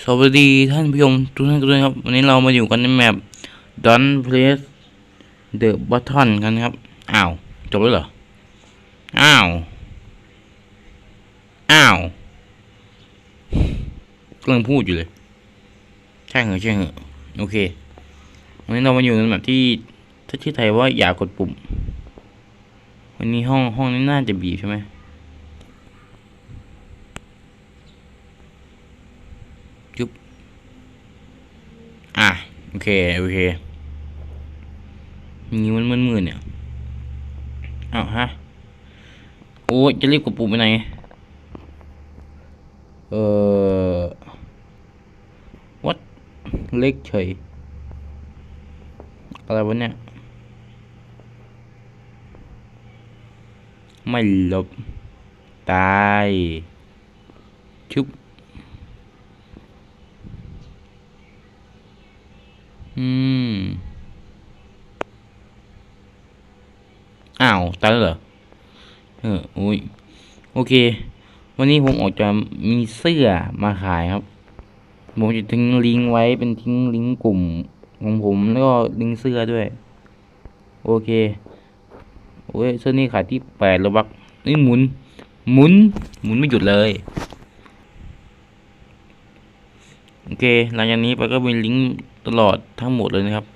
สวัสดีท่านผู้ชมทุกท่านครับ วันนี้เรามาอยู่กันในแมป Don't Place the Button กันครับ อ้าว จบแล้วเหรอ อ้าว อ้าวกำลังพูดอยู่เลย ใช่เหรอใช่เหรอโอเค วันนี้เรามาอยู่ในแบบที่ ถ้าชื่อไทยว่าอย่ากดปุ่ม วันนี้ห้องห้องนี้น่าจะบีบใช่ไหม อะ โอ เค โอเคมีมันมืดๆเนี่ยอ้าวฮะ โอ้จะรีบกดปุ่มไปไหน เออ what เล็กเฉย อะไรวะเนี่ย ไม่หลบ ตาย ชุบ อืม อ้าว ตายแล้วเหรอเอออุ้ยโอเค วันนี้ผมออกจะมีเสื้อมาขายครับ ผมจะทิ้งลิงก์ไว้เป็นทิ้งลิงก์กลุ่มของผมแล้วก็ลิงก์เสื้อด้วย โอเคโอ้ยเสื้อนี้ขายที่แปดระบักนี่หมุน หมุน หมุนไม่หยุดเลยโอเค หลังจากนี้ไปก็มีลิงก์ตลอดทั้งหมดเลยนะครับ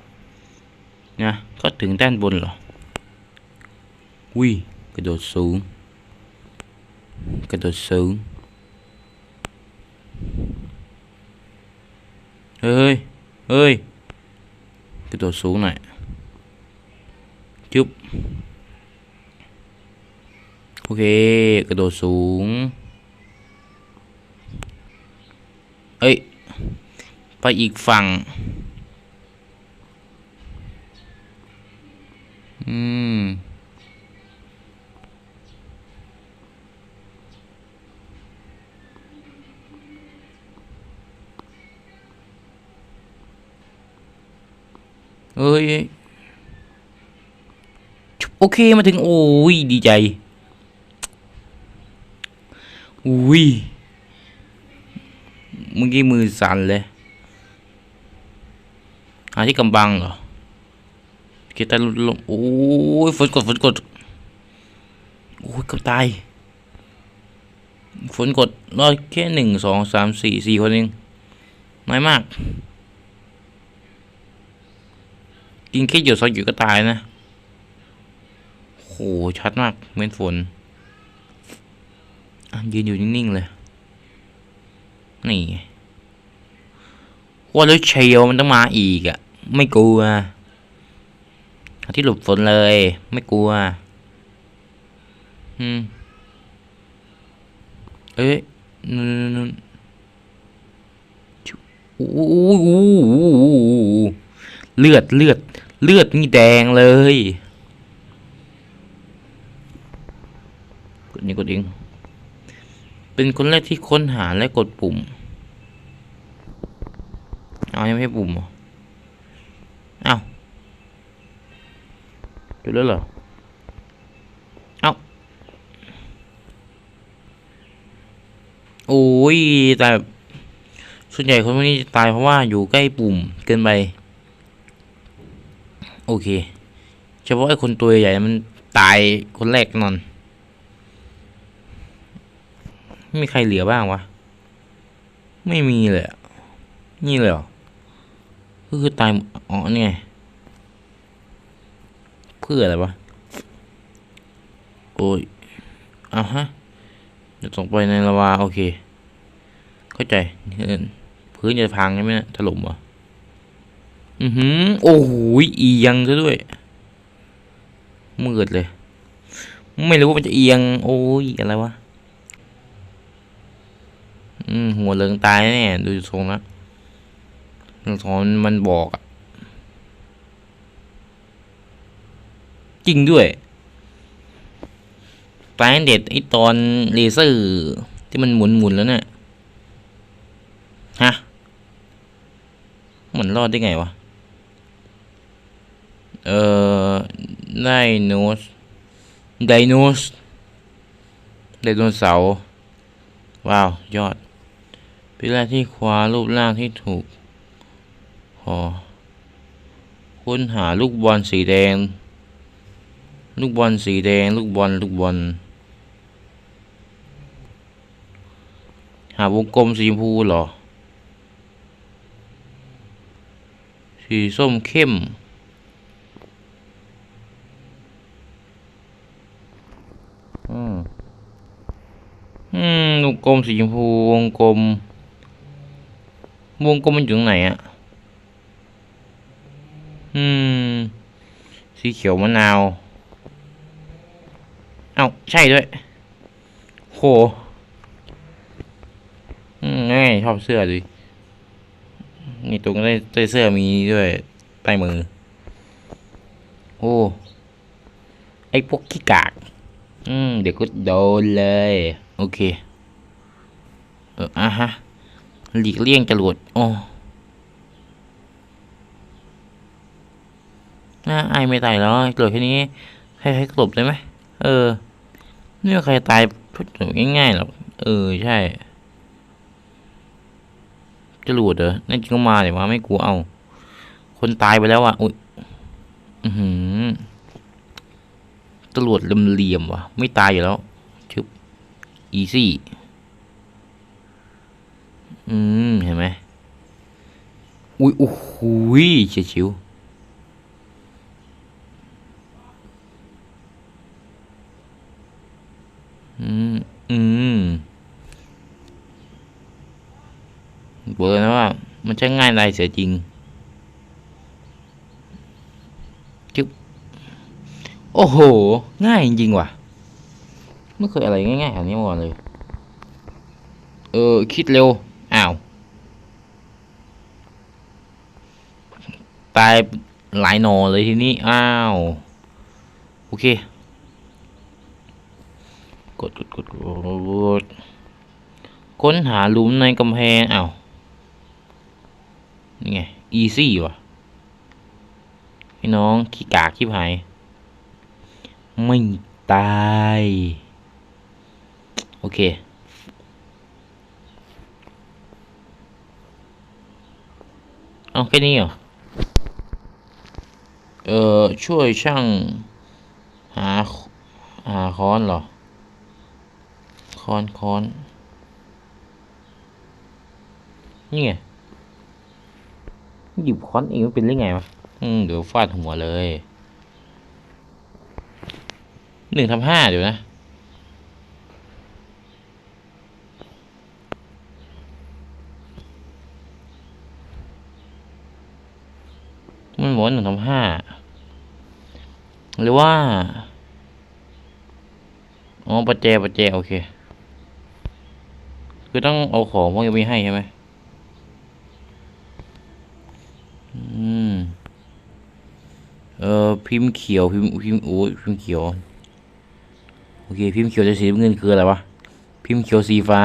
นะ ก็ถึงด้านบนเหรอ อุ้ย กระโดดสูง กระโดดสูง เฮ้ย เฮ้ย กระโดดสูงหน่อยจุ๊บ โอเค กระโดดสูง เอ้ย ไปอีกฝั่ง อืม เอ้ยโอเคมาถึงโอ้ยดีใจอุ้ยเมื่อกี้มือสั่นเลยหาที่กำบังเหรอเกตาลงโอ้ยฝนกดฝนกดโอ้ยเกับตายฝนกดรอดแค่หนึ่งสองสามสี่สี่คนเองน้อยมาก กินแค่หยดสองหยดก็ตายนะโหชัดมากเมือนฝนยืนอยู่นิ่งๆเลย นี่ว่าแล้วเชียวมันต้องมาอีกอะ่ะ ไม่กลัวที่หลบฝนเลย ไม่กลัว อืม เอ้ยนู่นนู่นชุโอ้โหเลือดเลือด เลือดนี่แดงเลยกดนี่กดเองเป็นคนแรกที่ค้นหาและกดปุ่มเอายังไม่ให้ปุ่มเหรอเอาจุดแล้วเหรอเอาโอ้ยแต่ส่วนใหญ่คนพวกนี้จะตายเพราะว่าอยู่ใกล้ปุ่มเกินไป โอเค เฉพาะไอ้คนตัวใหญ่มันตายคนแรกนอน ไม่มีใครเหลือบ้างวะ ไม่มีเลยนี่เลยเหรอก็คือตายหมดอ๋อนี่ไงเพื่ออะไรวะ โอ้ยอะฮะจะส่งไปในลาวาโอเค เข้าใจ พื้นจะพังใช่ไหมถล่มเหร อือหือ โอ้โหเอียงซะด้วย มืดเลย ไม่รู้ว่ามันจะเอียง โอ้ย อะไรวะ อืม หัวเหลืองตายแน่ดูทรงแล้วทรงมันบอกอะจริงด้วยตายเด็ดไอตอนเลเซอร์ที่มันหมุนหมุนๆแล้วเนี่ยฮะมันรอดได้ไงวะ เอ่อไดโนสไดโนสไดโนเสาร์ว้าว ยอด พิลาที่ขวารูปร่างที่ถูกพอค้นหาลูกบอลสีแดง ลูกบอลสีแดง ลูกบอล ลูกบอล หาวงกลมสีชมพูเหรอ สีส้มเข้ม อืมอืมวงกลมสีชมพูวงกลม วงกลมมันอยู่ตรงไหนอะอืม สีเขียวมะนาว เอ้าใช่ด้วย โห อืมง่ายชอบเสื้อดินี่ตรงได้ใต้เสื้อมีด้วยใต้มือ โอ้ ไอพวกขี้กาก อืม เดี๋ยวก็โดนเลย โอเค เอออะฮะ หลีกเลี่ยงจรวดโอ้น่าไอไม่ตายแล้วจรวดแค่นี้ให้ให้กลบได้ไหม เออไม่ใครตายพูดง่ายๆหรอก เออ ใช่จรวดเหรอนั่นจริงก็มาแต่ว่าไม่กลัวเอา คนตายไปแล้วอะ อุ้ย อือหือ จรวดเหลี่ยมๆวะไม่ตายอยู่แล้วชึบอีซี่อืมเห็นไหมอุ้ยโอ้โหยเฉียดชิวอืมอืมบอกเลยนะว่า มันใช้ง่ายได้เสียจริงจึ๊บ โอ้โห ง่ายจริงว่ะ ไม่เคยอะไรง่ายๆแบบนี้มาก่อนเลย เออ คิดเร็ว อ้าว ตายหลายหนอเลยทีนี้ อ้าว โอเค กดกดกดกดค้นหาหลุมในกำแพง อ้าว นี่ไง อีซี่ว่ะ พี่น้องขี้กากขี้หาย ไม่ตาย โอเค เอาแค่นี้เหรอ เออช่วยช่าง หา หาค้อนเหรอ ค้อนค้อนนี่ไงหยิบค้อนเองไม่เป็นหรือไงวะ อืม เดี๋ยวฟาดหัวเลย หนึ่งทำห้าเดี๋ยวนะมันบอกว่าหนึ่งทำห้าหรือว่า อ๋อปัจเจปัจเจโอเค คือต้องเอาของพวกนี้ไปให้ใช่ไหมอืม เออพิมพ์เขียวพิมพ์พิมพ์โอ้พิมพ์เขียว เคพิมพ์เขียวจะสีเงินคืออะไรวะพิมพ์เขียวสีฟ้า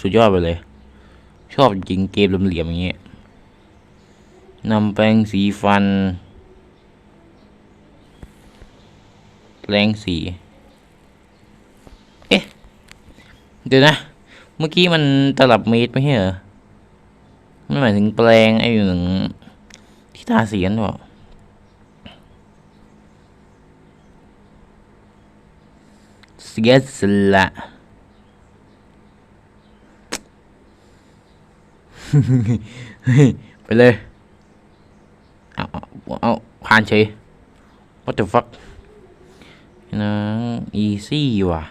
สุดยอดไปเลย ชอบจริงเกมเหลี่ยมอย่างเงี้ยนำแปรงสีฟัน แปรงสี เอ๊ะ เดี๋ยวนะ เมื่อกี้มันตลับเมตรไม่ใช่เหรอมันหมายถึงแปลงไอ้หนึ่งที่ทาสีกันหรอ เสียสละไปเลยเอาเอาเอาผ่านเฉย what the fuck นะอีซี่ว่ะ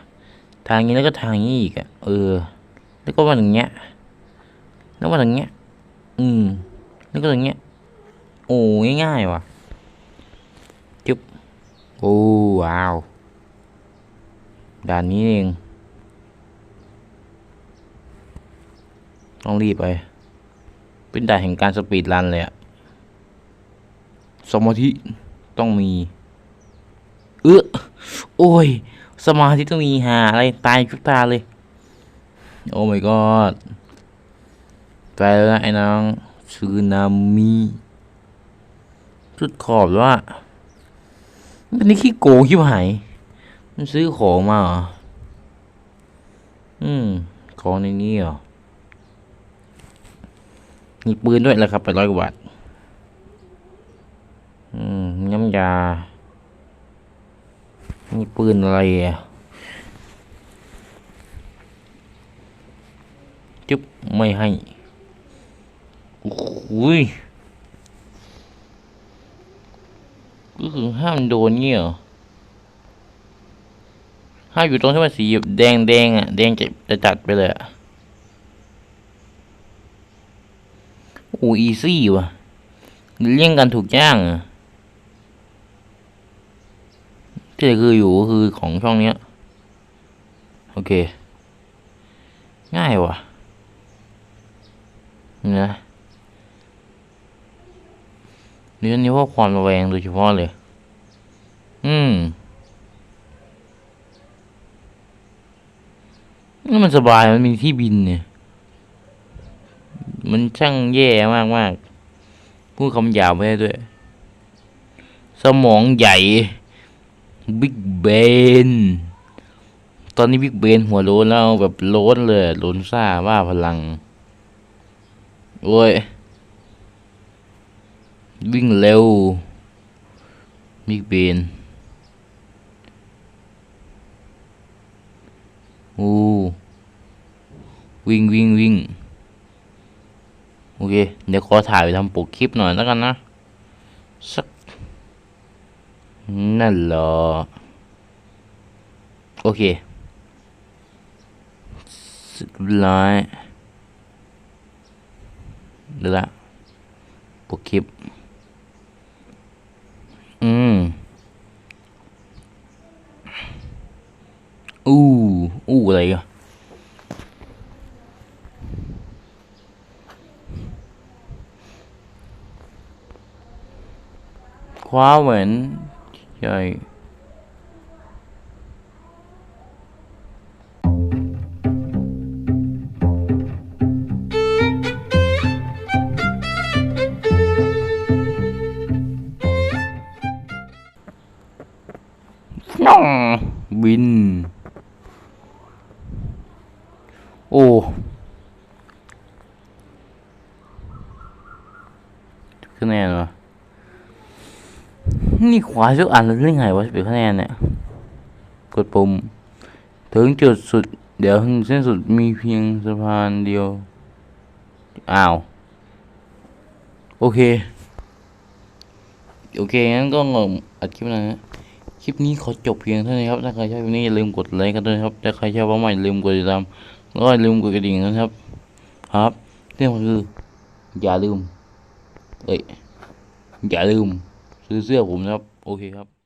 ทางนี้แล้วก็ทางนี้อีกอะเออแล้วก็มาอย่างเงี้ยแล้วมาอย่างเงี้ ด่านนี้เอง ต้องรีบไป เป็นด่านแห่งการสปีดรันเลยอะสมาธิต้องมี เออโอ้ย สมาธิต้องมีหาอะไร ตายชุบตาเลย โอ้ my god ตายแล้วนะไอ้น้องซูนามิสุดขอบแล้วอะมันนี่ขี้โกงขี้หาย มันซื้อของมาเหรอ อืม ของในนี้เหรอ มีปืนด้วยราคาแปดร้อยกว่าบาท อืม น้ำยา มีปืนอะไรอะจุ๊บไม่ให้โอ้ยก็คือห้ามโดนเงี้ยเหรอ ห้าอยู่ตรงที่มันสีแดงแดงอะแดงจะจะจัดไปเลยอะโอ้อีซี่ว่ะเลี่ยงกันถูกย่างอะที่คืออยู่ก็คือของช่องเนี้ย โอเค ง่ายว่ะนี่นะเรื่องนี้ว่าความระแวงโดยเฉพาะเลย อืม นี่มันสบายมันมีที่บินเนี่ย มันช่างแย่มากมากๆพูดคำหยาบไม่ได้ด้วย สมองใหญ่บิ๊กเบนตอนนี้บิ๊กเบนหัวโลนแล้วแบบโลนเลยโลนซ่าว่าพลัง โอ้ย วิ่งเร็วบิ๊กเบน โอ้วิ่งวิ่งวิ่งโอเค เดี๋ยวขอถ่ายไปทำปกคลิปหน่อยแล้วกันนะ สัก นั่นเหรอ โอเคสร็จเรียบร้อยเดี๋ยวละปกคลิป อืม อู้ อู้อะไรอะคว้าเหมือนใช่น้องบิน โอ้คะแนนวะ นี่ขวาสักอันแล้วเรื่องไงวะเป็นคะแนนเนี่ย กดปุ่ม ถึงจุดสุด เดี๋ยวถึงเส้นสุดมีเพียงสะพานเดียว อ้าว โอเค โอเค งั้นก็งงอัดคลิปนะฮะคลิปนี้ขอจบเพียงเท่านี้ครับ ถ้าใครชอบคลิปนี้อย่าลืมกดไลค์กันด้วยครับ ถ้าใครชอบว่าใหม่ลืมกดติดตามแล้วก็ลืมกดกระดิ่งนะครับ ครับเรื่องมันคือ อย่าลืม เอ้ย อย่าลืม ซื้อเสื้อผมนะครับ โอเคครับ